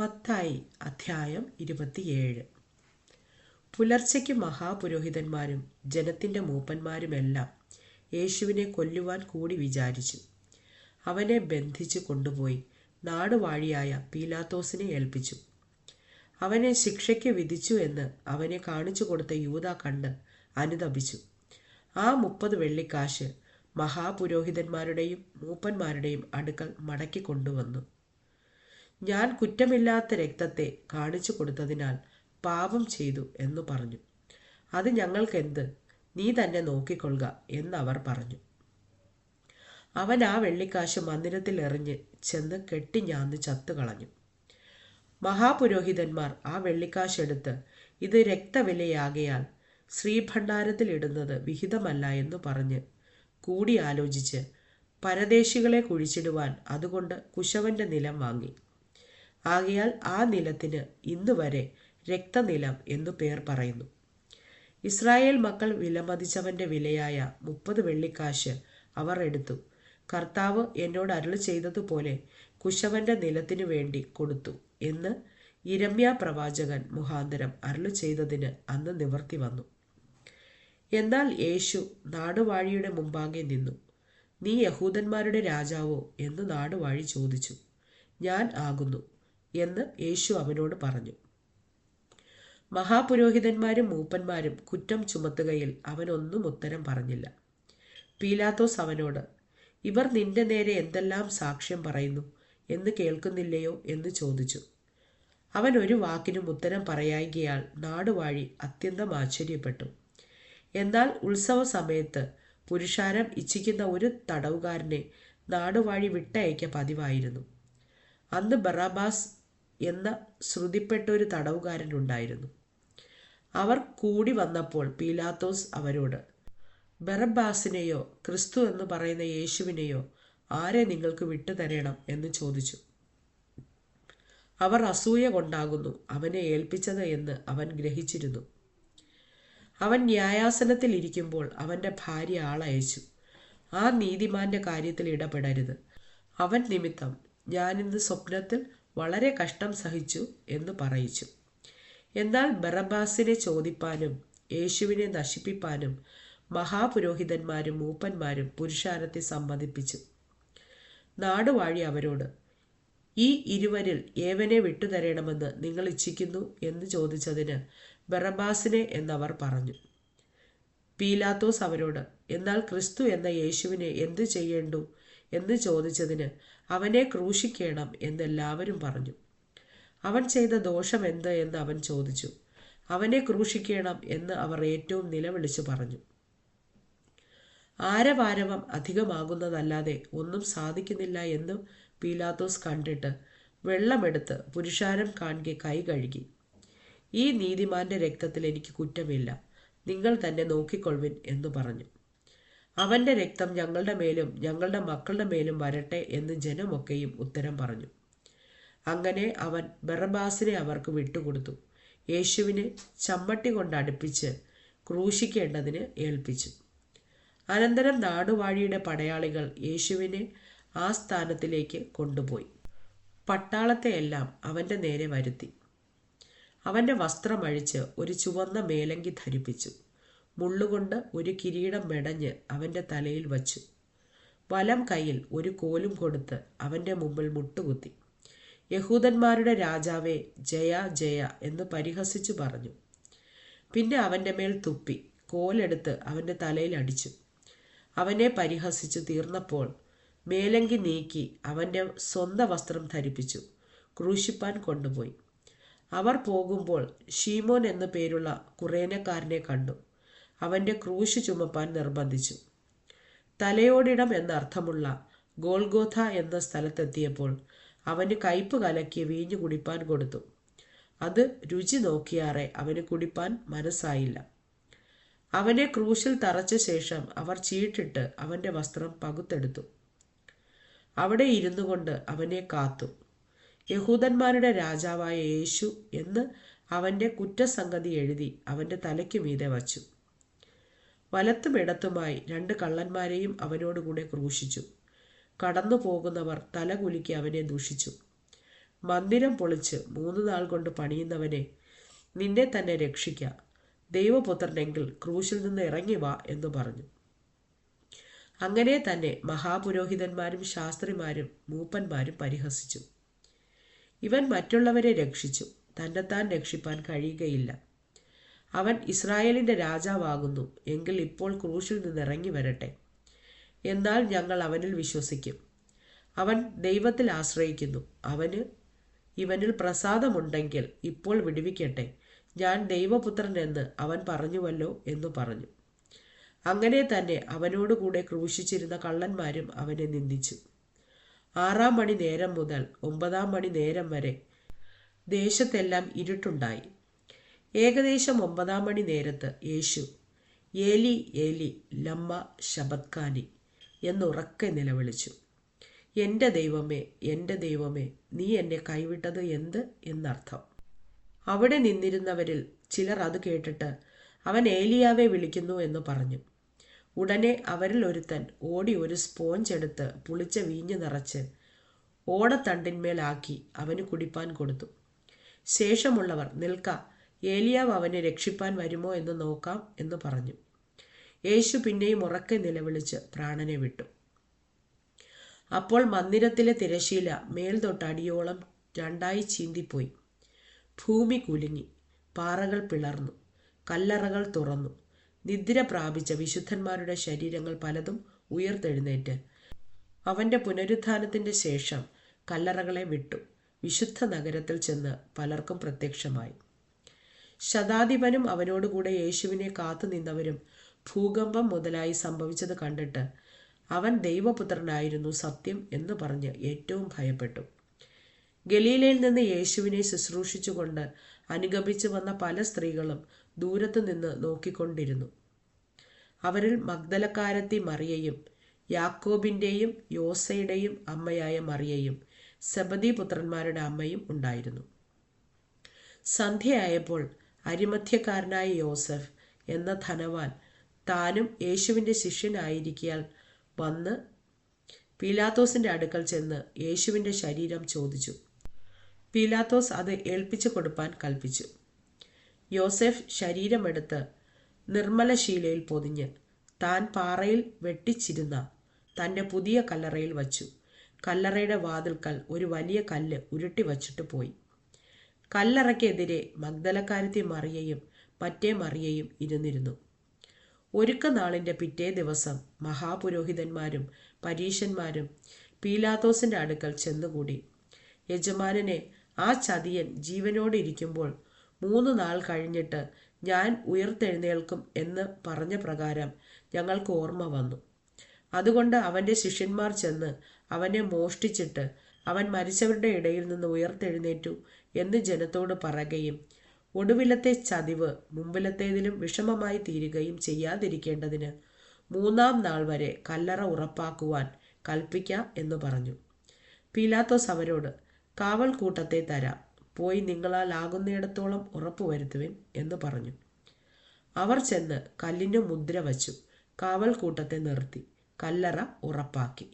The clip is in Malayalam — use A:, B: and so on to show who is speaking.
A: മത്തായി അധ്യായം ഇരുപത്തിയേഴ്. പുലർച്ചയ്ക്ക് മഹാപുരോഹിതന്മാരും ജനത്തിന്റെ മൂപ്പന്മാരുമെല്ലാം യേശുവിനെ കൊല്ലുവാൻ കൂടി വിചാരിച്ചു. അവനെ ബന്ധിച്ചു കൊണ്ടുപോയി നാടുവാഴിയായ പീലാത്തോസിനെ ഏൽപ്പിച്ചു. അവനെ ശിക്ഷയ്ക്ക് വിധിച്ചു എന്ന് അവനെ കാണിച്ചു കൊടുത്ത യൂത കണ്ട് അനുതപിച്ചു ആ മുപ്പത് വെള്ളിക്കാശ് മഹാപുരോഹിതന്മാരുടെയും മൂപ്പന്മാരുടെയും അടുക്കൽ മടക്കി കൊണ്ടുവന്നു. ഞാൻ കുറ്റമില്ലാത്ത രക്തത്തെ കാണിച്ചു കൊടുത്തതിനാൽ പാപം ചെയ്തു എന്നു പറഞ്ഞു. അത് ഞങ്ങൾക്കെന്ത്? നീ തന്നെ നോക്കിക്കൊള്ളുക എന്നവർ പറഞ്ഞു. അവൻ ആ വെള്ളിക്കാശ് മന്ദിരത്തിൽ എറിഞ്ഞ് ചെന്ന് കെട്ടിഞ്ഞാന്ന് ചത്തുകളഞ്ഞു. മഹാപുരോഹിതന്മാർ ആ വെള്ളിക്കാശ് എടുത്ത് ഇത് രക്തവിലയാകയാൽ ശ്രീഭണ്ഡാരത്തിൽ ഇടുന്നത് വിഹിതമല്ല എന്ന് പറഞ്ഞ് കൂടിയാലോചിച്ച് പരദേശികളെ കുഴിച്ചിടുവാൻ അതുകൊണ്ട് കുശവന്റെ നിലം വാങ്ങി. ആകയാൽ ആ നിലത്തിന് ഇന്ന് വരെ രക്തനിലം എന്നു പേർ പറയുന്നു. ഇസ്രായേൽ മക്കൾ വിലമതിച്ചവന്റെ വിലയായ മുപ്പത് വെള്ളിക്കാശ് അവർ എടുത്തു. കർത്താവ് എന്നോട് അരുളി ചെയ്തതുപോലെ കുശവന്റെ നിലത്തിനു വേണ്ടി കൊടുത്തു എന്ന് ഇരമ്യ പ്രവാചകൻ മുഖാന്തരം അരുൾ ചെയ്തതിന് അന്ന് നിവർത്തി വന്നു. എന്നാൽ യേശു നാടുവാഴിയുടെ മുമ്പാകെ നിന്നു. നീ യഹൂദന്മാരുടെ രാജാവോ? എന്ന് നാടുവാഴി ചോദിച്ചു. ഞാൻ ആകുന്നു. എന്ന് യേശു അവനോട് പറഞ്ഞു. മഹാപുരോഹിതന്മാരും മൂപ്പന്മാരും കുറ്റം ചുമത്തുകയിൽ അവനൊന്നും ഉത്തരം പറഞ്ഞില്ല. പീലാത്തോസ് അവനോട് ഇവർ നിന്റെ നേരെ എന്തെല്ലാം സാക്ഷ്യം പറയുന്നു എന്ന് കേൾക്കുന്നില്ലയോ എന്ന് ചോദിച്ചു. അവൻ ഒരു വാക്കിനും ഉത്തരം പറയായികയാൽ നാടുവാഴി അത്യന്തം ആശ്ചര്യപ്പെട്ടു. എന്നാൽ ഉത്സവ സമയത്ത് പുരുഷാരം ഇച്ഛിക്കുന്ന ഒരു തടവുകാരനെ നാടുവാഴി വിട്ടയക്ക പതിവായിരുന്നു. അന്ന് ബറാബാസ് എന്ന ശ്രുതിപ്പെട്ട ഒരു തടവുകാരൻ ഉണ്ടായിരുന്നു അവർ കൂടി വന്നപ്പോൾ പീലാത്തോസ് അവരോട് ബറബാസിനെയോ ക്രിസ്തു എന്ന് പറയുന്ന യേശുവിനെയോ ആരെ നിങ്ങൾക്ക് വിട്ടുതരണം? എന്ന് ചോദിച്ചു. അവർ അസൂയ കൊണ്ടാകുന്നു അവനെ ഏൽപ്പിച്ചത് എന്ന് അവൻ ഗ്രഹിച്ചിരുന്നു. അവൻ ന്യായാസനത്തിൽ ഇരിക്കുമ്പോൾ അവന്റെ ഭാര്യ ആളയച്ചു. ആ നീതിമാന്റെ കാര്യത്തിൽ ഇടപെടരുത്. അവൻ നിമിത്തം ഞാനിന്ന് സ്വപ്നത്തിൽ വളരെ കഷ്ടം സഹിച്ചു എന്ന് പറയിച്ചു. എന്നാൽ ബറബാസിനെ ചോദിപ്പാനും യേശുവിനെ നശിപ്പിപ്പാനും മഹാപുരോഹിതന്മാരും മൂപ്പന്മാരും പുരുഷാരത്തെ സമ്മതിപ്പിച്ചു. നാടുവാഴി അവരോട് ഈ ഇരുവരിൽ ഏവനെ വിട്ടുതരണമെന്ന് നിങ്ങൾ ഇച്ഛിക്കുന്നു എന്ന് ചോദിച്ചതിന് ബറബാസിനെ എന്നവർ പറഞ്ഞു. പീലാത്തോസ് അവരോട് എന്നാൽ ക്രിസ്തു എന്ന യേശുവിനെ എന്തു ചെയ്യേണ്ടു? എന്ന് ചോദിച്ചതിന് അവനെ ക്രൂശിക്കണം എന്നെല്ലാവരും പറഞ്ഞു. അവൻ ചെയ്ത ദോഷം എന്ത് എന്ന് അവൻ ചോദിച്ചു. അവനെ ക്രൂശിക്കണം എന്ന് അവർ ഏറ്റവും നിലവിളിച്ചു പറഞ്ഞു. ആരവാരവം അധികമാകുന്നതല്ലാതെ ഒന്നും സാധിക്കുന്നില്ല എന്ന് പീലാത്തോസ് കണ്ടിട്ട് വെള്ളമെടുത്ത് പുരുഷാരം കാണെ കൈ കഴുകി. ഈ നീതിമാന്റെ രക്തത്തിൽ എനിക്ക് കുറ്റമില്ല. നിങ്ങൾ തന്നെ നോക്കിക്കൊള്ളുവിൻ എന്ന് പറഞ്ഞു. അവന്റെ രക്തം ഞങ്ങളുടെ മേലും ഞങ്ങളുടെ മക്കളുടെ മേലും വരട്ടെ എന്ന് ജനമൊക്കെയും ഉത്തരം പറഞ്ഞു. അങ്ങനെ അവൻ ബറബാസിനെ അവർക്ക് വിട്ടുകൊടുത്തു. യേശുവിനെ ചമ്മട്ടി കൊണ്ട് അടുപ്പിച്ച് ക്രൂശിക്കേണ്ടതിന് ഏൽപ്പിച്ചു. അനന്തരം നാടുവാഴിയുടെ പടയാളികൾ യേശുവിനെ ആ സ്ഥാനത്തിലേക്ക് കൊണ്ടുപോയി. പട്ടാളത്തെയെല്ലാം അവന്റെ നേരെ വരുത്തി. അവന്റെ വസ്ത്രമഴിച്ച് ഒരു ചുവന്ന മേലങ്കി ധരിപ്പിച്ചു. മുള്ളുകൊണ്ട് ഒരു കിരീടം മെടഞ്ഞ് അവന്റെ തലയിൽ വച്ചു. വലം കയ്യിൽ ഒരു കോലും കൊടുത്ത് അവന്റെ മുമ്പിൽ മുട്ടുകുത്തി. യഹൂദന്മാരുടെ രാജാവേ ജയ ജയ എന്ന് പരിഹസിച്ചു പറഞ്ഞു. പിന്നെ അവന്റെ മേൽ തുപ്പി കോലെടുത്ത് അവന്റെ തലയിൽ അടിച്ചു. അവനെ പരിഹസിച്ചു തീർന്നപ്പോൾ മേലങ്കി നീക്കി അവന്റെ സ്വന്തം വസ്ത്രം ധരിപ്പിച്ചു. ക്രൂശിപ്പാൻ കൊണ്ടുപോയി. അവർ പോകുമ്പോൾ ഷീമോൻ എന്നു പേരുള്ള കുറേനക്കാരനെ കണ്ടു. അവന്റെ ക്രൂശ് ചുമപ്പാൻ നിർബന്ധിച്ചു. തലയോടിടം എന്നർത്ഥമുള്ള ഗോൾഗോഥ എന്ന സ്ഥലത്തെത്തിയപ്പോൾ അവന് കയ്പ് കലക്കി വീഞ്ഞു കുടിപ്പാൻ കൊടുത്തു. അത് രുചി നോക്കിയാറെ അവന് കുടിപ്പാൻ മനസ്സായില്ല. അവനെ ക്രൂശിൽ തറച്ച ശേഷം അവർ ചീട്ടിട്ട് അവന്റെ വസ്ത്രം പകുത്തെടുത്തു. അവിടെ ഇരുന്നു കൊണ്ട് അവനെ കാത്തു. യഹൂദന്മാരുടെ രാജാവായ യേശു എന്ന് അവന്റെ കുറ്റസംഗതി എഴുതി അവന്റെ തലയ്ക്ക് മീതെ വച്ചു. വലത്തും ഇടത്തുമായി രണ്ട് കള്ളന്മാരെയും അവനോടുകൂടെ ക്രൂശിച്ചു. കടന്നു പോകുന്നവർ തലകുലുക്കി അവനെ ദൂഷിച്ചു. മന്ദിരം പൊളിച്ച് മൂന്ന് നാൾ കൊണ്ട് പണിയുന്നവനെ നിന്നെ തന്നെ രക്ഷിക്ക. ദൈവപുത്രനെങ്കിൽ ക്രൂശിൽ നിന്ന് ഇറങ്ങി വാ എന്ന് പറഞ്ഞു. അങ്ങനെ തന്നെ മഹാപുരോഹിതന്മാരും ശാസ്ത്രിമാരും മൂപ്പന്മാരും പരിഹസിച്ചു. ഇവൻ മറ്റുള്ളവരെ രക്ഷിച്ചു. തന്നെത്താൻ രക്ഷിപ്പാൻ കഴിയുകയില്ല. അവൻ ഇസ്രായേലിന്റെ രാജാവാകുന്നു. എങ്കിൽ ഇപ്പോൾ ക്രൂശിൽ നിന്ന് ഇറങ്ങി വരട്ടെ. എന്നാൽ ഞങ്ങൾ അവനിൽ വിശ്വസിക്കും. അവൻ ദൈവത്തിൽ ആശ്രയിക്കുന്നു. അവന് ഇവനിൽ പ്രസാദമുണ്ടെങ്കിൽ ഇപ്പോൾ വിടുവിക്കട്ടെ. ഞാൻ ദൈവപുത്രൻ എന്ന് അവൻ പറഞ്ഞുവല്ലോ എന്നു പറഞ്ഞു. അങ്ങനെ തന്നെ അവനോടുകൂടെ ക്രൂശിച്ചിരുന്ന കള്ളന്മാരും അവനെ നിന്ദിച്ചു. ആറാം മണി നേരം മുതൽ ഒമ്പതാം മണി നേരം വരെ ദേശത്തെല്ലാം ഇരുട്ടുണ്ടായി. ഏകദേശം ഒമ്പതാം മണി നേരത്ത് യേശു ഏലി ഏലി ലമ്മ ശബത്കാനി എന്നുറക്കെ നിലവിളിച്ചു. എന്റെ ദൈവമേ എന്റെ ദൈവമേ നീ എന്നെ കൈവിട്ടത് എന്ത്? എന്നർത്ഥം. അവിടെ നിന്നിരുന്നവരിൽ ചിലർ അത് കേട്ടിട്ട് അവൻ ഏലിയാവെ വിളിക്കുന്നു എന്ന് പറഞ്ഞു. ഉടനെ അവരിൽ ഒരുത്തൻ ഓടി ഒരു സ്പോഞ്ച് എടുത്ത് പുളിച്ച വീഞ്ഞ് നിറച്ച് ഓടത്തണ്ടിന്മേലാക്കി അവന് കുടിപ്പാൻ കൊടുത്തു. ശേഷമുള്ളവർ നിൽക്ക ഏലിയാവ് അവനെ രക്ഷിപ്പാൻ വരുമോ എന്ന് നോക്കാം എന്ന് പറഞ്ഞു. യേശു പിന്നെയും ഉറക്കെ നിലവിളിച്ച് പ്രാണനെ വിട്ടു. അപ്പോൾ മന്ദിരത്തിലെ തിരശീല മേൽതൊട്ടടിയോളം തൊട്ട് രണ്ടായി ചീന്തിപ്പോയി. ഭൂമി കുലുങ്ങി. പാറകൾ പിളർന്നു. കല്ലറകൾ തുറന്നു. നിദ്ര പ്രാപിച്ച വിശുദ്ധന്മാരുടെ ശരീരങ്ങൾ പലതും ഉയർത്തെഴുന്നേറ്റ്. അവന്റെ പുനരുത്ഥാനത്തിന്റെ ശേഷം കല്ലറകളെ വിട്ടു. വിശുദ്ധ നഗരത്തിൽ ചെന്ന് പലർക്കും പ്രത്യക്ഷമായി. ശതാധിപനും അവനോടുകൂടെ യേശുവിനെ കാത്തു നിന്നവരും ഭൂകമ്പം മുതലായി സംഭവിച്ചത് കണ്ടിട്ട് അവൻ ദൈവപുത്രനായിരുന്നു സത്യം എന്ന് പറഞ്ഞ് ഏറ്റവും ഭയപ്പെട്ടു. ഗലീലയിൽ നിന്ന് യേശുവിനെ ശുശ്രൂഷിച്ചുകൊണ്ട് അനുഗമിച്ചു വന്ന പല സ്ത്രീകളും ദൂരത്തു നിന്ന് നോക്കിക്കൊണ്ടിരുന്നു. അവരിൽ മഗ്ദലക്കാരത്തി മറിയയും യാക്കോബിന്റെയും യോസയുടെയും അമ്മയായ മറിയയും സബദി പുത്രന്മാരുടെ അമ്മയും ഉണ്ടായിരുന്നു. സന്ധ്യയായപ്പോൾ അരിമധ്യക്കാരനായ യോസഫ് എന്ന ധനവാൻ താനും യേശുവിന്റെ ശിഷ്യനായിരിക്കാൽ വന്ന് പീലാത്തോസിന്റെ അടുക്കൽ ചെന്ന് യേശുവിന്റെ ശരീരം ചോദിച്ചു. പീലാത്തോസ് അത് ഏൽപ്പിച്ചു കൊടുപ്പാൻ കൽപ്പിച്ചു. യോസെഫ് ശരീരമെടുത്ത് നിർമ്മലശീലയിൽ പൊതിഞ്ഞ് താൻ പാറയിൽ വെട്ടിച്ചിരുന്ന തന്റെ പുതിയ കല്ലറയിൽ വച്ചു. കല്ലറയുടെ വാതിൽക്കൽ ഒരു വലിയ കല്ല് ഉരുട്ടി വച്ചിട്ട് പോയി. കല്ലറയ്ക്കെതിരെ മഗ്ദലക്കാരത്തി മറിയയും മറ്റേ മറിയയും ഇരുന്നിരുന്നു. ഒരുക്ക നാളിന്റെ പിറ്റേ ദിവസം മഹാപുരോഹിതന്മാരും പരീശന്മാരും പീലാത്തോസിന്റെ അടുക്കൽ ചെന്നുകൂടി. യജമാനനെ ആ ചതിയൻ ജീവനോടെ ഇരിക്കുമ്പോൾ മൂന്ന് നാൾ കഴിഞ്ഞിട്ട് ഞാൻ ഉയർത്തെഴുന്നേൽക്കും എന്ന് പറഞ്ഞ പ്രകാരം ഞങ്ങൾക്ക് ഓർമ്മ വന്നു. അതുകൊണ്ട് അവന്റെ ശിഷ്യന്മാർ ചെന്ന് അവനെ മോഷ്ടിച്ചിട്ട് അവൻ മരിച്ചവരുടെ ഇടയിൽ നിന്ന് ഉയർത്തെഴുന്നേറ്റു എന്ന് ജനത്തോട് പറയുകയും ഒടുവിലത്തെ ചതിവ് മുമ്പിലത്തേതിലും വിഷമമായി തീരുകയും ചെയ്യാതിരിക്കേണ്ടതിന് മൂന്നാം നാൾ വരെ കല്ലറ ഉറപ്പാക്കുവാൻ കൽപ്പിക്കാം എന്ന് പറഞ്ഞു. പീലാത്തോസ് അവരോട് കാവൽ കൂട്ടത്തെ തരാം. പോയി നിങ്ങളാൽ ആകുന്നിടത്തോളം ഉറപ്പുവരുത്തുവിൻ എന്ന് പറഞ്ഞു. അവർ ചെന്ന് കല്ലിന് മുദ്ര വച്ചു കാവൽ കൂട്ടത്തെ നിർത്തി കല്ലറ ഉറപ്പാക്കി.